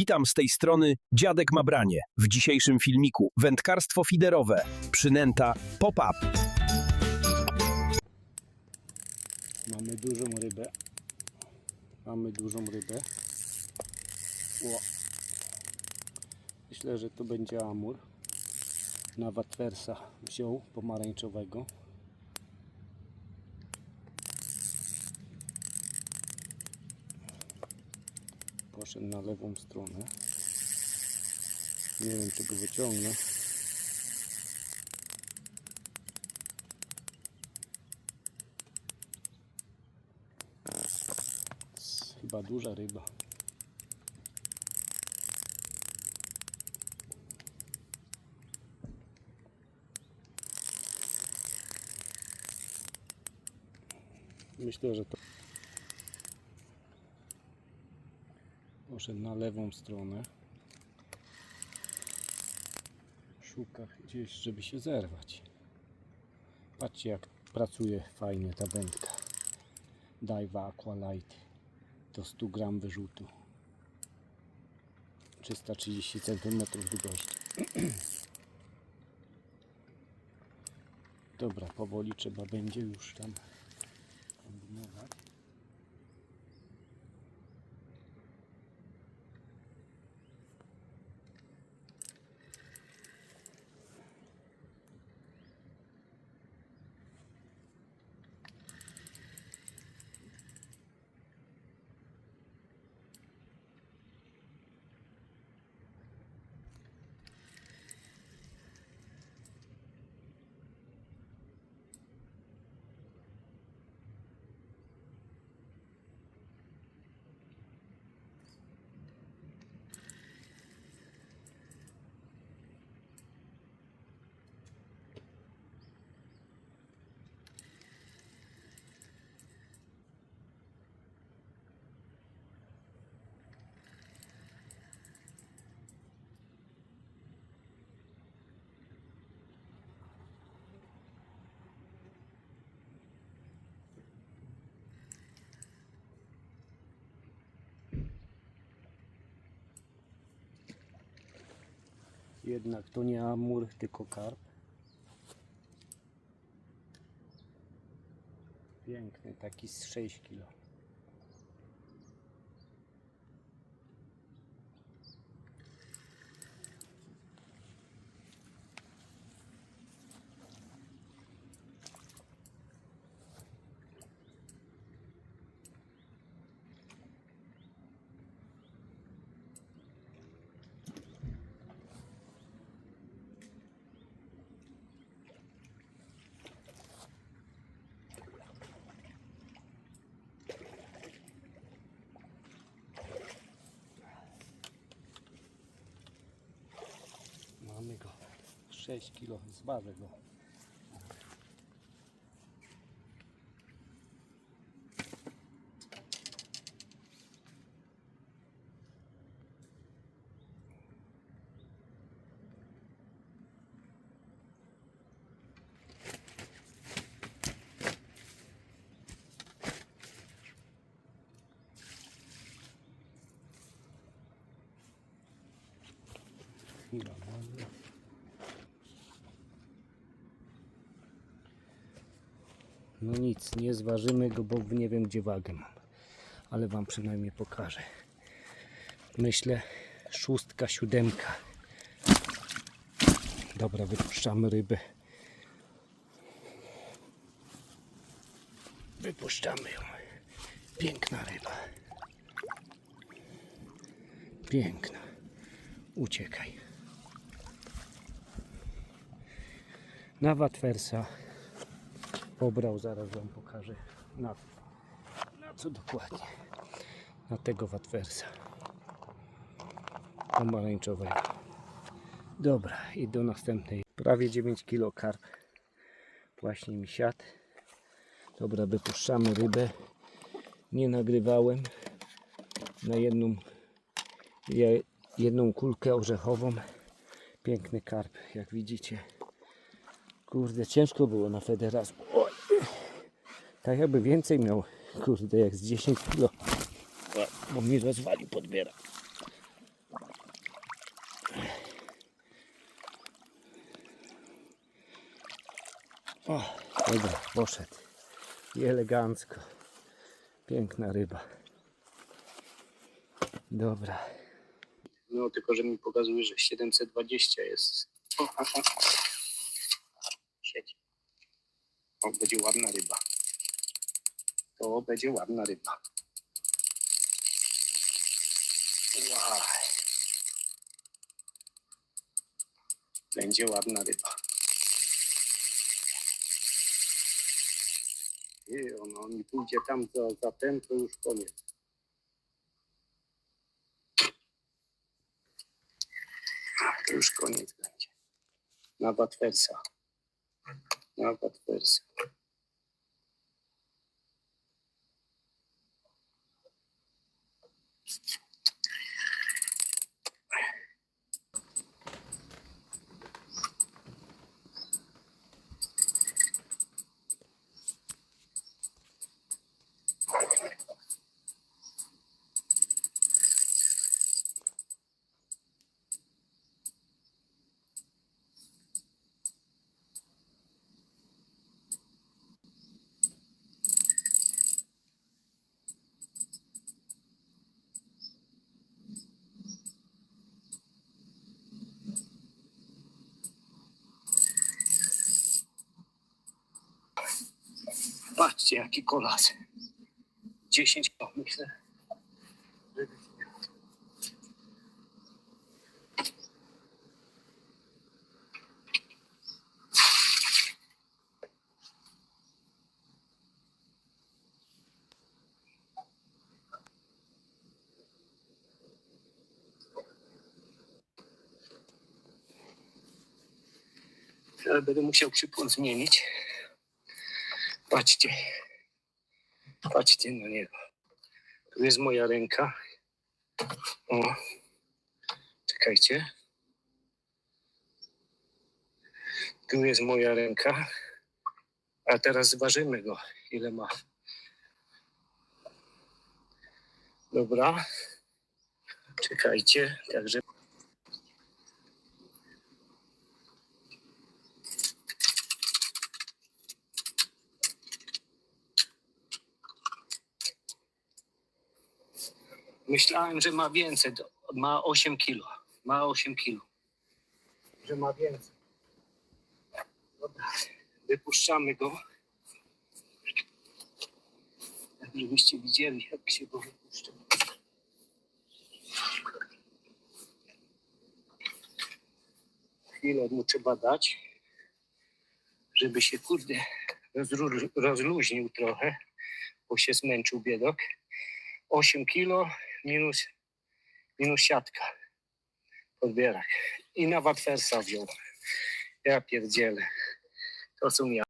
Witam z tej strony Dziadek Mabranie. W dzisiejszym filmiku wędkarstwo fiderowe, przynęta pop-up. Mamy dużą rybę. Mamy dużą rybę. O. Myślę, że to będzie amur. Na watwersa wziął pomarańczowego. Poszedł na lewą stronę. Nie wiem, czy go wyciągnę. Chyba duża ryba. Myślę, że to poszedł na lewą stronę. Szuka gdzieś, żeby się zerwać. Patrzcie jak pracuje fajnie ta wędka. Daiwa Aqualight to 100 gram wyrzutu 330 cm długości dobra powoli trzeba będzie już tam kombinować jednak to nie amur tylko karp. Piękny taki z 6 kg Mamy go. 6 kg. Zważę go. Dobra. No nic, nie zważymy go, bo nie wiem gdzie wagę mam. Ale wam przynajmniej pokażę. Myślę szóstka, siódemka. Dobra, wypuszczamy rybę. Wypuszczamy ją. Piękna ryba. Piękna. Uciekaj. Na Watwersa pobrał, zaraz wam pokażę na, na co dokładnie. Na tego Watwersa. Pomarańczowego. Dobra, i do następnej. Prawie 9 kg karp. Właśnie mi siadł. Dobra, wypuszczamy rybę. Nie nagrywałem na jedną, je- jedną kulkę orzechową. Piękny karp, jak widzicie. Kurde, ciężko było na federację tak jakby więcej miał, kurde, jak z 10 kilo. Bo mi rozwalił podbiera. O, dobra, poszedł. I elegancko. Piękna ryba. Dobra. No, tylko że mi pokazuje, że 720 jest. O, aha. O, będzie ładna ryba. To będzie ładna ryba. Wow. Będzie ładna ryba. I ona mi pójdzie tam za, za ten, to już koniec. To już koniec będzie. Na Batwersa. Na Batwersa. Patrzcie, jaki kolas. 10 to myślę. będę musiał przypłon zmienić. Patrzcie. Patrzcie na niego. Tu jest moja ręka. O. Czekajcie. Tu jest moja ręka. A teraz zważymy go. Ile ma. Dobra. Czekajcie. Także Myślałem, że ma więcej. Ma 8 kilo. Ma 8 kilo. Że ma więcej. Dobra. Wypuszczamy go. Tak, Żebyście widzieli, jak się go wypuszcza. Chwilę mu trzeba dać, żeby się kurde rozluźnił trochę, bo się zmęczył biedok. 8 kilo minus, minus siatka. Podbierak. I na Watwersa wziął. Ja pierdzielę. To są ja.